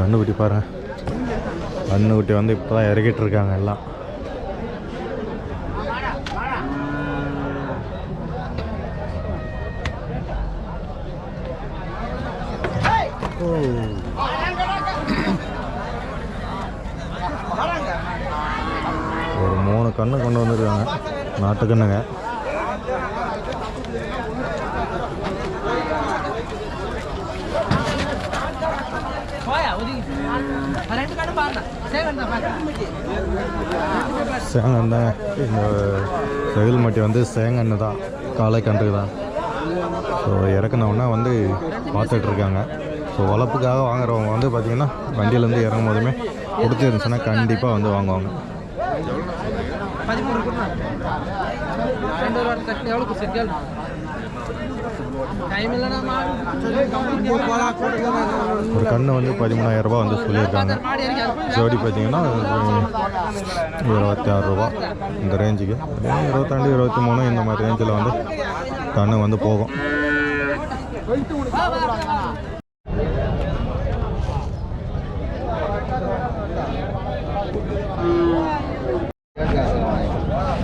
கண்ணுக்குட்டி பாருங்க கண்ணுக்குட்டி வந்து இப்போ தான் இறக்கிட்டு இருக்காங்க எல்லாம். ஒரு மூணு கண்ணு கொண்டு வந்திருக்காங்க. நாட்டு கண்ணுங்க. சேங்கன் தான் இந்த செகில் மட்டி வந்து சேங்கன்னு தான். காலை கன்று தான். ஸோ இறக்குனவுன்னா வந்து பார்த்துட்ருக்காங்க. ஸோ வளர்ப்புக்காக வாங்குறவங்க வந்து பார்த்திங்கன்னா வண்டியிலேருந்து இறங்கும் போதுமே பிடிச்சிருந்துச்சுன்னா கண்டிப்பாக வந்து வாங்குவாங்க. பதிமூணு கொடுங்க ரெண்டு ஒரு வாரம் கட்டி எவ்வளோ கொடுத்து கேளு டைம் இல்லைனா ஒரு கன்று வந்து பதிமூணாயிரம் ரூபாய் வந்து சொல்லியிருக்காங்க. ஜோடி பார்த்தீங்கன்னா இருபத்தி ஆறு ரூபா இந்த ரேஞ்சுக்கு இருபத்தாண்டு இருபத்தி மூணு இந்த மாதிரி ரேஞ்சில் வந்து கன்று வந்து போகும்.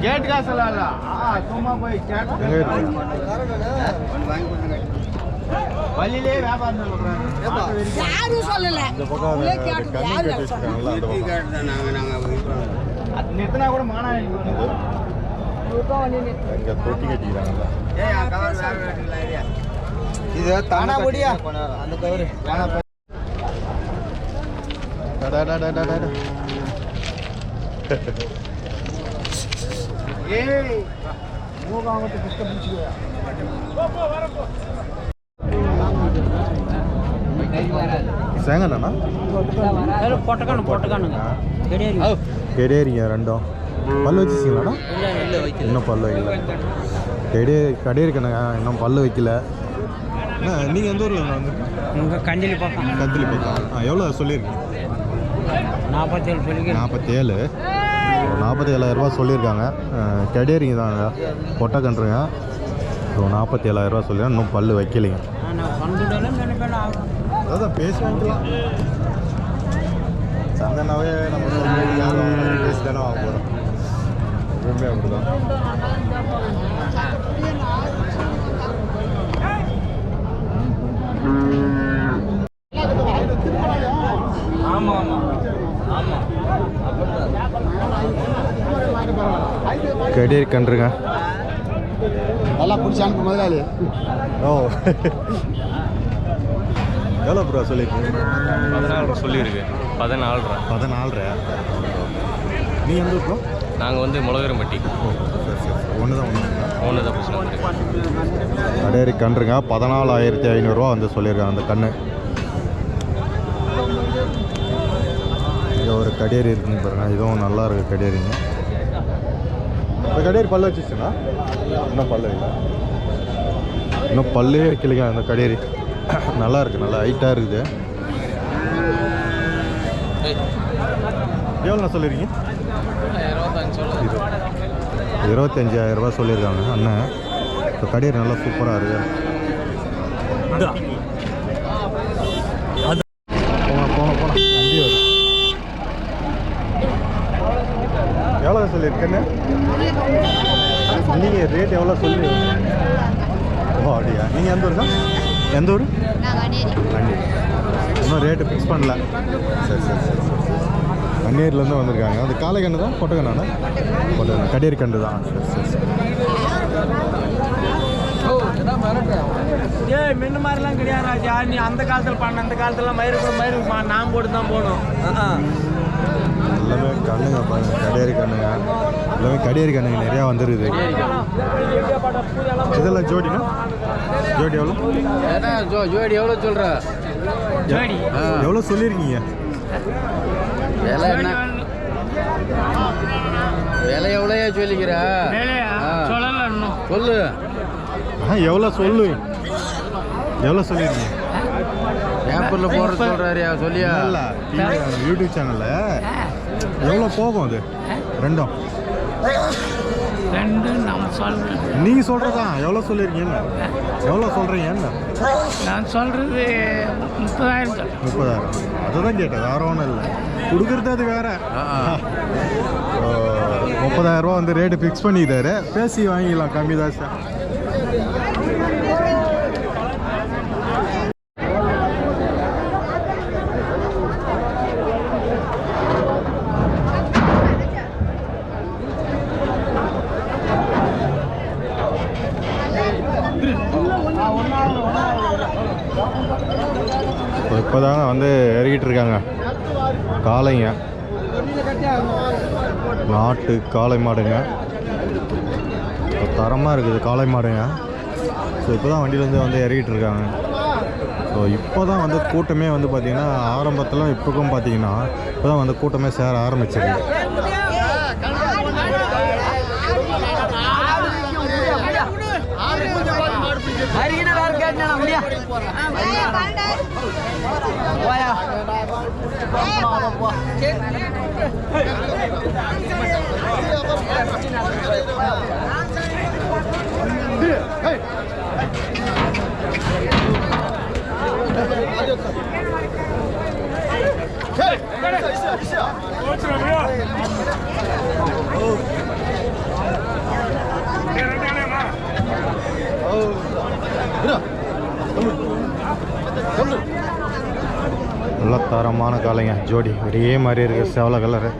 கேட் காசு சும்மா போய் கேட் வழியிலே வியாபாரம் யாரும் சொல்லல. நிறுத்தினா கூட மானா இது தானா அந்த கவரு. ஏய் மூகம் ஆகட்டு சேங்கண்ணா கெடேரிங்க ரெண்டும். பல்லு வச்சிச்சிங்களாண்ணா? இன்னும் பல்லு வைக்கல. கெடே கடையே இருக்கணுங்க இன்னும் பல்லு வைக்கல. நீங்கள் எந்த ஊரில் வந்து உங்கள் கண்டிலி பக்கம். ஆ எவ்வளோ சொல்லியிருக்கீங்க நாற்பத்தேழு சொல்லிக்க நாற்பத்தேழு. நாற்பத்தி ஏழாயிரரூபா சொல்லியிருக்காங்க. கெடேரிங்க தாங்க. பொட்டை கன்றுங்க ஸோ நாற்பத்தி ஏழாயிரரூபா சொல்லி இன்னும் பல்லு வைக்கலைங்க. அதான் பேசி வாங்கிக்கலாம் சந்தனாவே நம்ம ஒரு யார் வாங்கினாலும் பேசி தானே வாங்க போகிறோம் எப்பவுமே அப்படிதான். கெடேரி கன்றுங்க நல்லா பிடிச்சி அனுப்பு முதலாளி. ஓ. எவ்வளோ ப்ரோ சொல்லியிருக்கீங்க? பதினாலு சொல்லியிருக்கு. பதினாலரை பதினாலரை நீ எந்த ப்ரோ நாங்கள் வந்து முளகரம்பட்டி. ஒன்று தான் ஒன்று ஒன்று தான் பிரச்சனை கடையரி கன்றுங்க. பதினாலாயிரத்தி ஐநூறுரூவா வந்து சொல்லியிருக்காங்க அந்த கன்று இங்கே ஒரு கடியரி இருக்குங்க பாருங்க. இதுவும் நல்லா இருக்கு கடியரிங்க இந்த கடியரி பல்லு வச்சுச்சுண்ணா இன்னும் பல்லு இல்லை. இன்னும் பல்லே வைக்கலைங்க அந்த கடியரி நல்லா இருக்கு நல்லா ஹைட்டாக இருக்குது. எவ்வளோ சொல்லியிருக்கீங்க? ரூபாய் சொல்லியிருக்காங்க அண்ணன் இப்போ கடியர் நல்லா சூப்பராக இருக்கு. போன போன போன வண்டி வரும். எவ்வளோ சொல்லியிருக்கேன்னு? நீங்கள் ரேட் எவ்வளோ சொல்லி ஓ அப்படியா? நீங்கள் எந்த ஊர் தான் எந்த ஊர்? இன்னும் ரேட்டு ஃபிக்ஸ் பண்ணல. சரி சரி சரி பன்னீர்லேருந்து வந்திருக்காங்க. அந்த காளை கன்று தான் பொட்டை கண்ணா பொட்டை கண்ணு கடியர் கன்று தான். சரி சரி சரி. ஏய் முன்ன மாதிரிலாம் கிடையாது ராஜா. நீ அந்த காலத்தில் பண்ண அந்த காலத்துலலாம் மயிறு கூட மயிறு மா- நான் போட்டு தான் போகணும் எல்லாமே கண்ணுங்க பாருங்க கடியரி கண்ணுங்க. எல்லாமே கடியரி கண்ணுங்க நிறையா வந்துருக்குது. இதெல்லாம் ஜோடினா? ஜோடி எவ்வளோ? என்ன ஜோ ஜோடி எவ்வளோ சொல்ற? ஜோடி. எவ்வளோ சொல்லியிருக்கீங்க? விலை என்ன? விலை எவ்வளோயா சொல்லிக்கிற? சொல்லு. ஆ எவ்வளோ சொல்லு? எவ்வளோ சொல்லியிருக்கீங்க? பேப்பரில் போடுற சொல்கிறாரியா சொல்லியா? இல்லை யூடியூப் சேனலில் எவ்வளோ போகும் அது? ரெண்டும். ரெண்டு நம்ம சொல்கிறது நீங்கள் சொல்கிறதா எவ்வளோ சொல்லியிருக்கீங்க எவ்வளோ சொல்கிறீங்க நான் சொல்கிறது முப்பதாயிரம். முப்பதாயிரம். அதுதான் கேட்டது வேற ஒன்றும் இல்லை. கொடுக்குறது அது வேற. ரூபா வந்து ரேட்டு ஃபிக்ஸ் பண்ணிக்கிட்டாரு பேசி வாங்கிக்கலாம். கம்மி தான் சார் இப்போ தாங்க வந்து இறக்கிட்டு இருக்காங்க காளைங்க நாட்டு காளை மாடுங்க. தரமாக இருக்குது காளை மாடுங்க. ஸோ இப்போ தான் வண்டியிலேருந்து வந்து இறக்கிட்டு இருக்காங்க. ஸோ இப்போ தான் வந்து கூட்டமே வந்து பார்த்திங்கன்னா ஆரம்பத்தில் இப்போக்கும் பார்த்தீங்கன்னா இப்போ தான் வந்து கூட்டமே சேர ஆரம்பிச்சிருக்கு. Hadi. நல்ல தரமான காளைங்க ஜோடி ஒரே மாதிரி இருக்குது சேவலை கலரு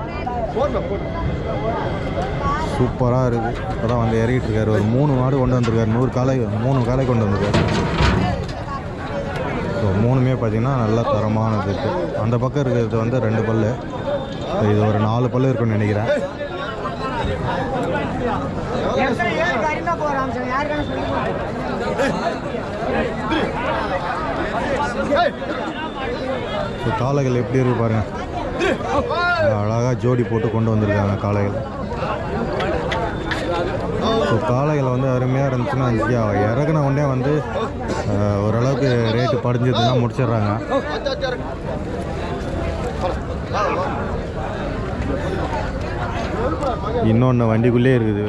சூப்பராக இருக்குது இப்போ தான் வந்து இறங்கிட்டு இருக்காரு. ஒரு மூணு மாடு கொண்டு வந்திருக்காரு. நூறு காளை மூணு காளை கொண்டு வந்திருக்காரு. ஸோ மூணுமே பார்த்தீங்கன்னா நல்ல தரமானது இருக்குது அந்த பக்கம் இருக்கிறது வந்து ரெண்டு பல்லு. இது ஒரு நாலு பல்லு இருக்குன்னு நினைக்கிறேன். ஸோ காளைகள் எப்படி இருக்கு பாருங்க. அழகாக ஜோடி போட்டு கொண்டு வந்திருக்காங்க காளைகள். ஸோ காளைகள் வந்து அருமையாக இருந்துச்சுன்னா இறக்குன உடனே வந்து ஓரளவுக்கு ரேட்டு படிஞ்சதுன்னா முடிச்சிடுறாங்க. இன்னொன்று வண்டிக்குள்ளே இருக்குது.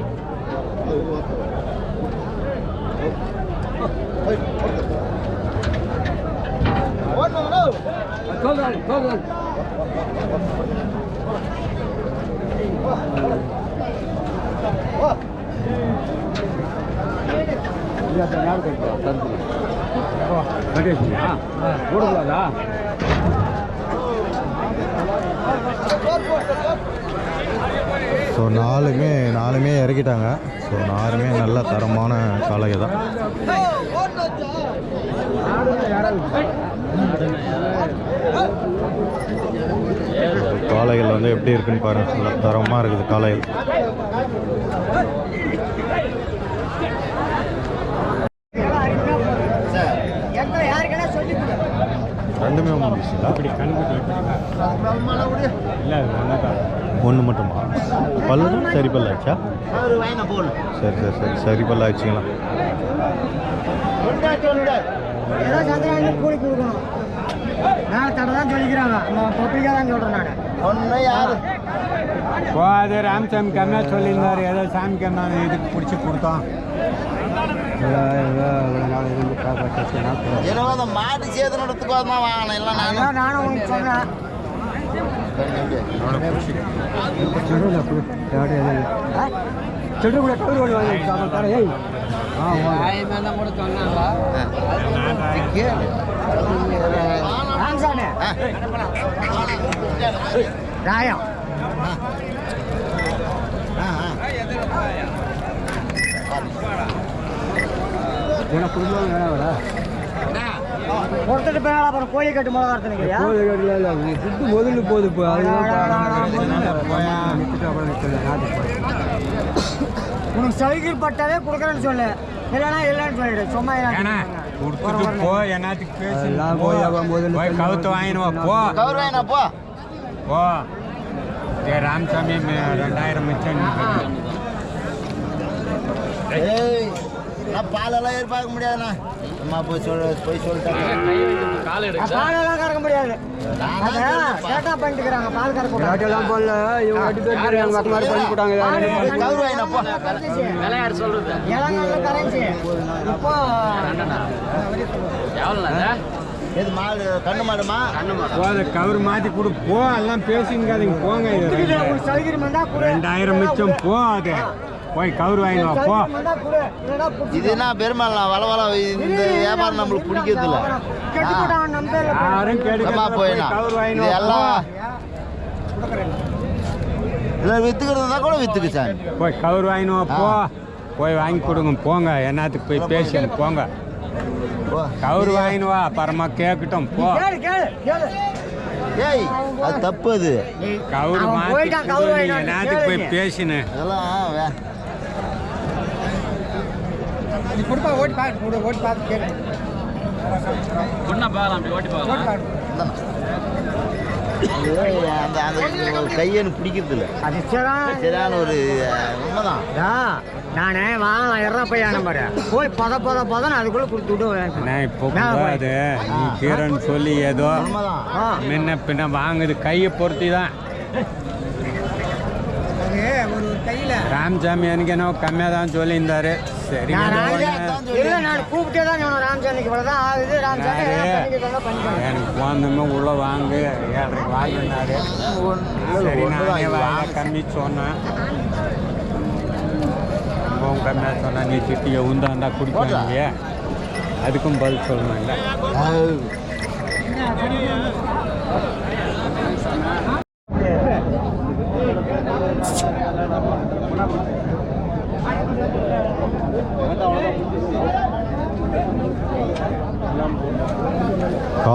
ஸோ நாலுமே நாலுமே இறக்கிட்டாங்க. ஸோ நாலுமே நல்ல தரமான காளைகை தான். காளைகள் வந்து எப்படி இருக்குன்னு பாருங்க. நல்ல தரமாக இருக்குது காளைகள். ரெண்டுமே ஒன்று மட்டுமா? பல்லு சரி பல்லு ஆச்சா? சரி சரி சரி. சரி பல்லு ஆச்சுங்களா? ஏதோ சந்திராயனுக்கு கூலி கொடுக்கணும். நான் தடை சொல்லிக்கிறாங்க. நம்ம பப்ளிக்காக தான் சொல்கிறேன் நான். ஒன்றும் யாரு? அது ராமசாமி கம்மியா சொல்லியிருந்தார். ஏதோ சாமி கம்மியா இதுக்கு பிடிச்சி கொடுத்தோம். இருபது மாட்டு சேதம் இடத்துக்கு நானும் நானும் கூட கவர் ஏய் ராயம் கொடுத்துட்டு போய் அப்புறம் கோழி கட்டு மிளகா அரைச்சிருக்கியா கோழி இல்லை நீ ஃபுட்டு முதல்ல போகுது இப்போ அதுதான் உனக்கு சலுகையில் பட்டாவே கொடுக்குறேன்னு சொல்லு. இல்லைன்னா இல்லைன்னு சொல்லிடு. சும்மா கொடுத்துட்டு போ என்னத்துக்கு பேசி போய் கவுத்து வாங்கினுவா போ. கவர் வாங்கினா போ. போ. ஏ ராமசாமி ரெண்டாயிரம் மிச்சம். ஏய் நான் பாலெல்லாம் எதிர்பார்க்க முடியாதுண்ணா. அம்மா போய் சொல்ல போய் சொல்லிட்டாங்க. பாலெல்லாம் கறக்க முடியாது. பால் கறக்க கூடாது. போடல. இவங்க ரெண்டு பேர் பேர் எங்க அக்கா மாதிரி பண்ணி போட்டாங்க கவுரு வாங்கினப்பா இளங்கல்ல கரைஞ்சி. இப்போ எது மாடு கண்ணு மாடுமா? கண்ணு மாடு. போத கவர் மாத்தி கொடு. போ எல்லாம் பேசிங்காதீங்க. போங்க. ரெண்டாயிரம் மிச்சம் போ அது. போய் கவர் வாங்கினு வா போ. இது என்ன பெருமாள் வள வள இந்த வியாபாரம் நம்மளுக்கு பிடிக்கிறது இல்ல. யாரும் கவர் வாங்கினு இது எல்லாம். இல்லை வித்துக்கிறதா கூட வித்துக்கு சார் போய் கவர் வாங்கினு வா, போ. போய் வாங்கி கொடுங்க போங்க. என்னத்துக்கு போய் பேசணும் போங்க. கவர் வாங்கினு வா பரமா கேட்கட்டும் போ. கேளு கேளு கேளு. ஏய் அது தப்பு அது. கவர் மாத்தி போயிட்டான், கொடு, கவர் நீ வாங்கினு என்னத்துக்கு போய் கேளுங்க. பேசினு. அதெல்லாம் வே- நீ கொடுப்பா ஓட்டி பார்த்து கொடு ஓட்டி பார்த்து கேளு. இது அந்த அந்த ஒரு கையனு பிடிக்கிறது இல்ல அது சரியான ஒரு உண்மைதான். நானே வாங்கலாம் இறா பையன் நம்பர் போய் பத பத பதன்னு அதுக்குள்ள கொடுத்து விட்டு நான் இப்போ கூடாது. நீ கீரன்னு சொல்லி ஏதோ உண்மைதான். ஆ. முன்ன பின்ன வாங்குது கையை பொருத்தி தான். ஒரு கையில. ராமசாமி எனக்கு என்ன கம்மியாக தான் சொல்லியிருந்தாரு. சரி. இல்ல நான் கூப்பிட்டே தான் ராமசாமிக்கு ஆகுது. ராமசாமி. எனக்கு போனதுமே உள்ள வாங்கு. ஏழரைக்கு வாங்கினாரு சரி நானே வாங்க கம்மி சொன்னேன். ரொம்பவும் கம்மியாக சொன்னேன் நீ திட்டிய உந்தாண்டா குடிப்பாங்க அதுக்கும் பதில் சொல்லணும் இல்லை?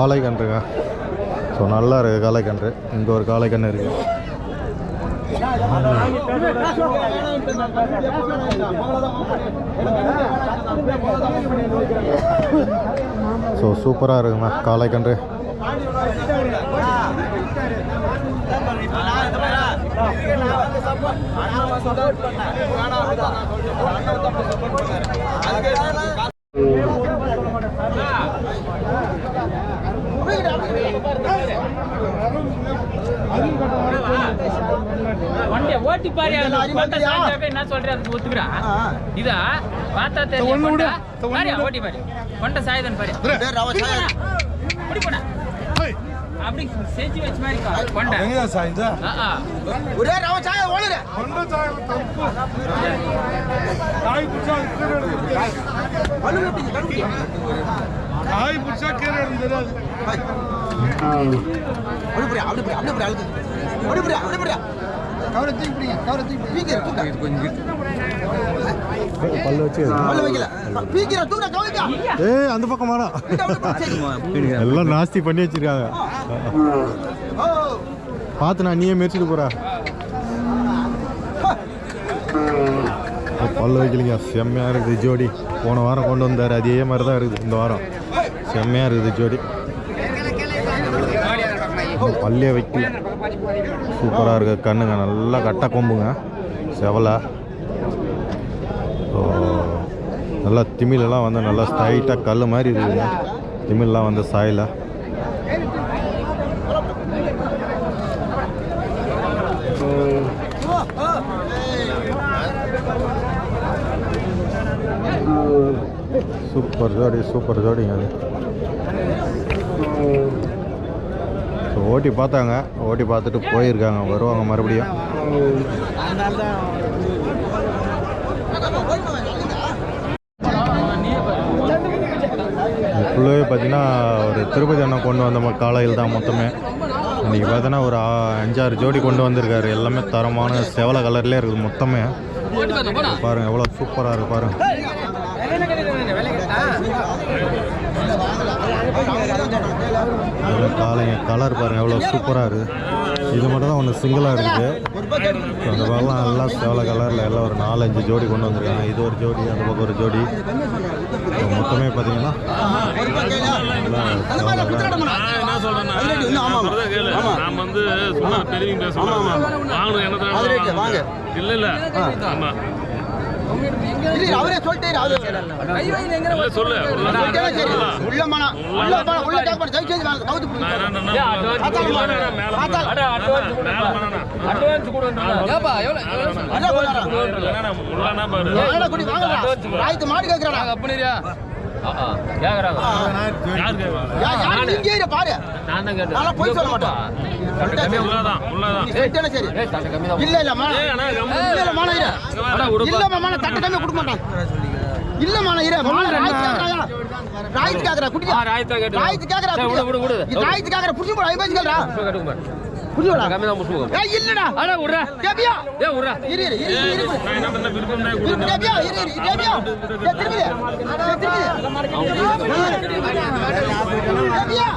காளை கன்றுங்க ஸோ நல்லா இருக்குது காளை கன்று இங்கே ஒரு காளை கன்று இருக்குது ஸோ சூப்பராக இருக்குங்க காளைக்கன்று. கன்று வண்டியை ஓட்டி பாரு என்ன சொல்ற அதுக்கு ஒத்துக்கிறான் இதா பார்த்தா தெரியும் பாரு ஓட்டி பாரு. கொண்ட சாயுதன் பாரு. அப்படி போடா அப்படி செஞ்சு வச்ச மாதிரி கா, கொண்ட. ஆ, ஆ. ஒரே ரவ சாய ஓடுற. அப்படி புரியா அப்படி புரியா அப்படி புரியா அப்படி புரியா அப்படி புரியா கவரை தூக்கி பிடிங்க கவரை தூக்கி பீக்கிற தூக்க. பல்லு வச்சு பல்ல வைக்கல. பீக்கிற தூக்க கவனிக்கா. ஏய் அந்த பக்கம் வாடா. எல்லாம் நாஸ்தி பண்ணி வச்சிருக்காங்க. பார்த்து நான் நீயே மெரிச்சிட்டு போறா. பல்லு வைக்கலிங்க செம்மையாக இருக்குது ஜோடி. போன வாரம் கொண்டு வந்தார் அதே மாதிரி தான் இருக்குது இந்த வாரம். செம்மையாக இருக்குது ஜோடி. பல்லே வைக்கல சூப்பராக இருக்குது கண்ணுங்க நல்லா கட்டை கொம்புங்க. செவலை. நல்லா திமிலெல்லாம் வந்து நல்லா ஸ்ட்ரைட்டாக கல் மாதிரி இருக்குதுங்க. திமிலெலாம் வந்து சாயலை. சூப்பர் ஜோடி சூப்பர் ஜோடிங்க அது. ஸோ ஓட்டி பார்த்தாங்க. ஓட்டி பார்த்துட்டு போயிருக்காங்க. வருவாங்க மறுபடியும். ஃபுல்லாகவே பார்த்தீங்கன்னா ஒரு திருப்பதி அண்ணன் கொண்டு வந்த காலையில் தான் மொத்தமே. இன்றைக்கி பார்த்தீங்கன்னா ஒரு அஞ்சாறு ஜோடி கொண்டு வந்திருக்காரு. எல்லாமே தரமான செவலை கலர்லேயே இருக்குது மொத்தமே. பாருங்கள் எவ்வளோ சூப்பராக இருக்குது பாருங்கள் காளைங்க கலர் பாருங்கள் எவ்வளோ சூப்பராக இருக்குது இது மட்டும் தான் ஒன்று சிங்கிளாக இருக்குது ஸோ அந்த பக்கம் எல்லாம் சேவலை கலரில் எல்லாம் ஒரு நாலஞ்சு ஜோடி கொண்டு வந்திருக்காங்க. இது ஒரு ஜோடி அந்த பக்கம் ஒரு ஜோடி. மொத்தமே பார்த்தீங்கன்னா எல்லாம் சேவலை தான் நான் என்ன சொல்றேன்னா நாம வந்து சும்மா பெரியவங்க பேச வாங்கணும் என்ன அது ரைட்டு, வாங்க. இல்ல இல்ல. ஆமா. இல்ல, அவரே சொல்லிட்டாரு அவரு சொல்லு. உள்ள மானா உள்ள மானா உள்ள தயவு செய்து மேல கவுத்து அட்வான்ஸ் வாங்கடா, குடி, வாங்கடா. மாடு கேட்கறாடா. அப்படியா கேக்குறாங்க பாரு. நான் தான் கேட்டேன் பொய் சொல்ல மாட்டேன். உள்ளதான் உள்ளதான் சரி. கம்மி இல்ல, இல்ல, மானா. ஏய், அண்ணா, கம்மி. இல்ல, இல்ல, விடுப்பா. இல்லம்மா, மானா, தட்டு கம்மியா கொடுக்க மாட்டான். இல்ல, மானா, இரு. மானா, ராய்த்து ராய்த்தா கேட்டு. ராய்த்து ராய்த்து புடிச்சு போடா, ஐம்பது. கம்மி தான் ஏய், இல்லடா. அடா டேபியா. இரு, இரு, இரு, இரு. நான் என்ன பண்ண விருப்பம் தான் இரு, டேபியா, இரு, இரு, டேபியா. ஏய், திரும்புது. ஏய், திரும்புது. டேபியா.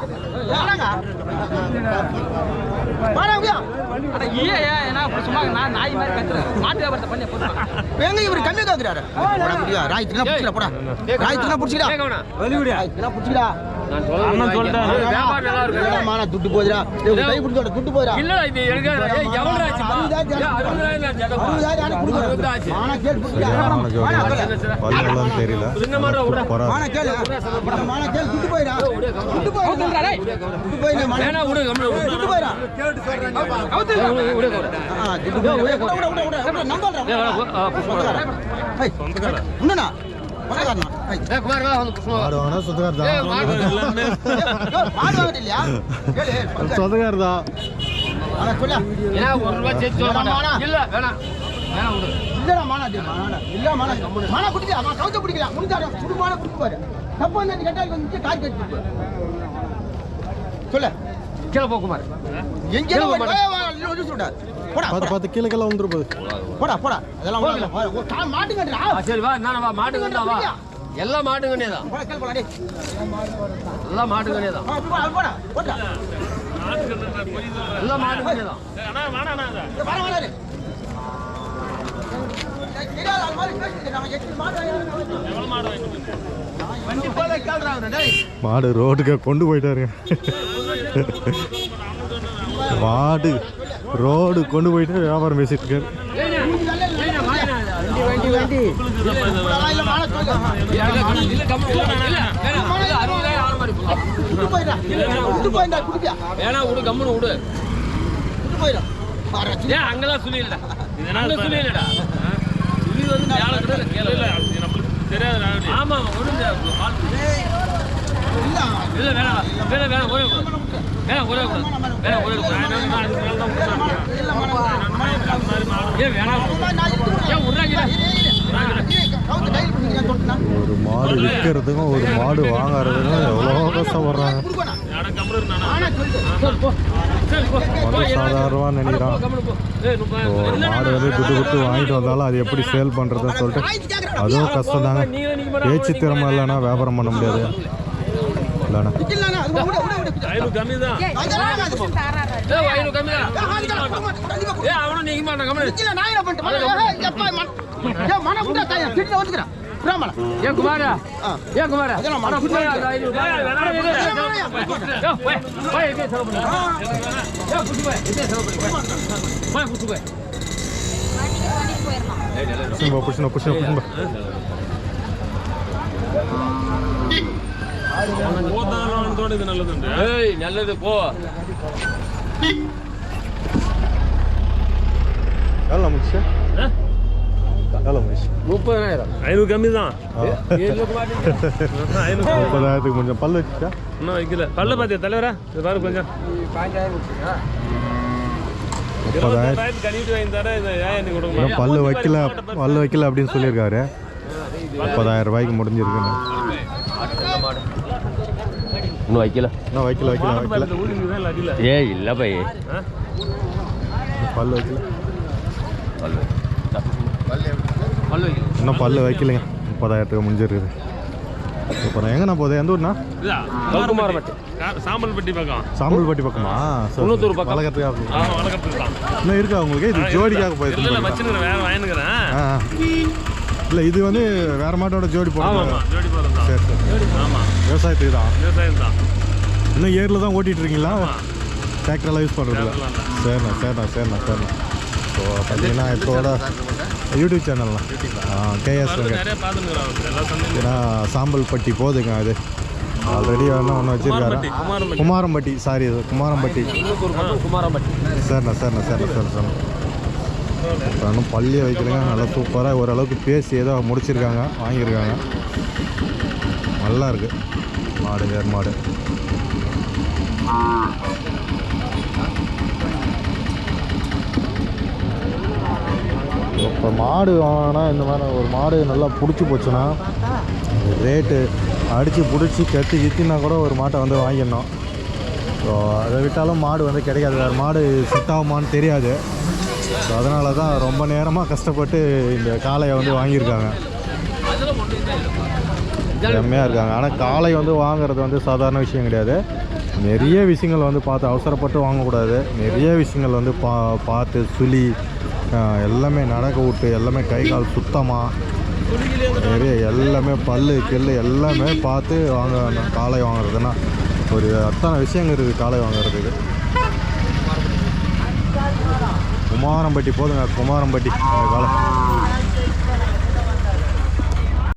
வாடாங்க. வாடா, அப்படியா. அட ஏன் ஏன் ஏன்னா சும்மா நான் நாய் மாதிரி கத்துறேன் மாட்டு வியாபாரத்தை பண்ணி போடுறா எங்க இவரு கம்மியா கேக்குறாரு போடா குடியா ராய்த்துலாம் புடிச்சுடா போடா புடிச்சுடா நான் நல்லா இருக்கு மான துட்டு போதுடா கை புடிச்சோட துட்டு போதுடா இல்ல இது எனக்கு எவ்வளவு தெரியல மான கேள் மான கேள் துட்டு போயிடா துட்டு போயிடா டேய். துட்டு போயிடா மான வேணா விடு கம்முனு விடு. துட்டு போயிடா ஏய், விடு, விடு, விடு. ஆ துட்டு போயிடா விட விட விட விட நம்பல்றா ஏய், வேணா, ஆ, புஷ்பா. ஹை என்னண்ணா பணக்காரனா ஹை ஏய், குமார் வா, வந்து புஷ்பா. மாடு வாங்கினா சொந்தக்கார் ஏய், தான் மாடு. மாடு வாங்கிட்டு இல்லையா கேளு சொந்தக்கார் தான் ஆனா சொல்ல. ஏன்னா, ஒரு ரூபா சேர்த்து சொல்ல மாட்டேன். இல்ல, வேணாம். வேணாம், விடு. இல்லடா மானா இது மானா. இல்ல மானா. மானா குடிக்கல அவன் பாரு தப்பு வந்து கேட்டா வந்து காய் கட்டி சொல்ல. கீழே போ, குமார். எங்க கேளு மாட்டேன். போடா பார்த்து போடா. பார்த்து கீழே கீழே வந்துரு போகுது போடா. போடா. அதெல்லாம் ஆ, சரி, வா, நானே வா, மாட்டுக்கண்ணா, வா. எல்லாம் மாட்டுக்கண்ணே தான் போடா கேள் போடா டேய். எல்லாம் மாட்டுக்கண்ணே தான் எல்லாம் மாட்டுக்கண்ணே தான் மாடு எவ்வளவு மாடு வாங்கிட்டு வந்தீங்க? வண்டி போல கேள்றாங்க டேய். மாடு ரோட்டுக்கு கொண்டு போயிட்டாருங்க. மாடு. ரோடு கொண்டு போயிட்டு வியாபாரம் பேசிட்டு இருக்காரு அங்கெல்லாம் சொல்லிடல இது என்ன அங்க சொல்லிடலடா இது வந்து தெரியாது. ஆமா ஒண்ணு இல்ல இல்ல வேணாம் வேணாம் வேணாம் வேணாம் ஒரே வேணாம் ஒரே அதுக்கு மேல தான் ஏன் வேணாம் ஏன் ஒரு மாடு விற்கிறதுக்கும் ஒரு மாடு வாங்குறதுக்கும் எவ்வளோ கஷ்டப்படுறாங்க சாதாரணமாக நினைக்கிறான் முப்பது மாடு வந்து துட்டு கொடுத்து வாங்கிட்டு வந்தாலும் அது எப்படி சேல் பண்ணுறதுன்னு சொல்லிட்டு அதுவும் கஷ்டம் தாங்க பேச்சு திறமை இல்லைன்னா வியாபாரம் பண்ண முடியாது இல்லைண்ணா ஐநூறு கம்மி தான் ஐநூறு கம்மி தான் ஏய் அவனும் நீங்க மாட்டான் கம்மி. இல்ல நான் என்ன பண்ணிட்டேன் எப்பா மன ஏ மன புண்டா தாயா திட்டு வந்துக்கறேன் புறாமல ஏ குமாரா. ஏ குமாரா. வேணாம். ஏய், போய், போய், இதே செலவு பண்ணு. ஏய், குட்டி போய், இதே செலவு பண்ணு, போய். குட்டி போய். புஷ்ணா புஷ்ணா புஷ்பா போதானத்தோட இது நல்லதுண்டு ஏய் நல்லது போ. எவ்வளோ முடிச்சு? எவ்வளோ முடிச்சு? முப்பதாயிரம். ஐநூறு கம்மி தான். முப்பதாயிரத்துக்கு கொஞ்சம் பல்லு வச்சுட்டா? இன்னும் வைக்கல. பல்ல பாத்தியா தலைவரா? இது பாரு கொஞ்சம். பல்லு வைக்கல பல்லு வைக்கல அப்படின்னு சொல்லியிருக்காரு. முப்பதாயிரம் ரூபாய்க்கு முடிஞ்சிருக்குன்னு. இன்னும் வைக்கல. இன்னும் வைக்கல வைக்கல வைக்கல. ஏய் இல்ல பை. பல்லு வைக்கல. பல்லு பல்லு இன்னும் பல்லு வைக்கலைங்க. முப்பதாயிரத்துக்கு முடிஞ்சிருக்குது. அப்புறம் எங்கண்ணா போகுது? எந்த ஊர்ண்ணா? இதா கல்குமாரப்பட்டி. பக்கம். சாம்பல்பட்டி குன்னத்தூர். வளர்க்கறதுக்காக இன்னும் இருக்கா உங்களுக்கு? இது ஜோடிக்காக இல்ல போயிருக்கு வச்சுருக்கிறேன். வேற வாங்கினுக்கிறேன். ஆ ஆ. இல்ல இது வந்து வேற மாட்டோட ஜோடி ஆமா போடுறாங்க ஆமா. ஜோடி போறது தான் சரி சரி ஆமா விவசாயத்துக்கு தான் விவசாயம் தான் இன்னும் ஏரில் தான் ஓட்டிட்டு இருக்கீங்களா டிராக்டர்லாம் யூஸ் இல்ல. சரிண்ணா சரிண்ணா சரிண்ணா சரிண்ணா ஸோ பார்த்தீங்கன்னா இதோட யூடியூப் சேனல்லாம் கேஎஸ் எல்லா சந்தையும் ஏன்னா சாம்பல்பட்டி போதுங்க அது. ஆல்ரெடி ஒன்று ஒன்று வச்சுருக்காரு. குமாரம்பட்டி. சாரி இது குமாரம்பட்டி. குமாரம்பட்டி. சரிண்ணா சரிண்ணா சரிண்ணா சரி சரிண்ணா. இப்போ இன்னும் பள்ளியை வைக்கலைங்க நல்லா சூப்பராக ஓரளவுக்கு பேசி ஏதோ முடிச்சிருக்காங்க வாங்கியிருக்காங்க. நல்லா இருக்கு மாடு வேறு மாடு. இப்போ மாடு வாங்கினா இந்த மாதிரி ஒரு மாடு நல்லா பிடிச்சி போச்சுன்னா ரேட்டு அடித்து பிடிச்சி கத்தி கித்தினா கூட ஒரு மாட்டை வந்து வாங்கிடணும். ஸோ அதை விட்டாலும் மாடு வந்து கிடைக்காது. வேறு மாடு செட் ஆகுமான்னு தெரியாது. ஸோ அதனால தான் ரொம்ப நேரமாக கஷ்டப்பட்டு இந்த காளையை வந்து வாங்கியிருக்காங்க. செம்மையாக இருக்காங்க. ஆனால் காளை வந்து வாங்குறது வந்து சாதாரண விஷயம் கிடையாது. நிறைய விஷயங்கள் வந்து பார்த்து அவசரப்பட்டு வாங்கக்கூடாது. நிறைய விஷயங்கள் வந்து பா பார்த்து சுழி எல்லாமே நடக்க விட்டு எல்லாமே கை கால் சுத்தமாக நிறைய எல்லாமே பல்லு கெல்லு எல்லாமே பார்த்து வாங்க காளை வாங்குறதுன்னா ஒரு அத்தனை விஷயங்கள் இருக்குது காளை வாங்குறதுக்கு. குமாரம்பட்டி போதுங்க குமாரம்பட்டி. காலம்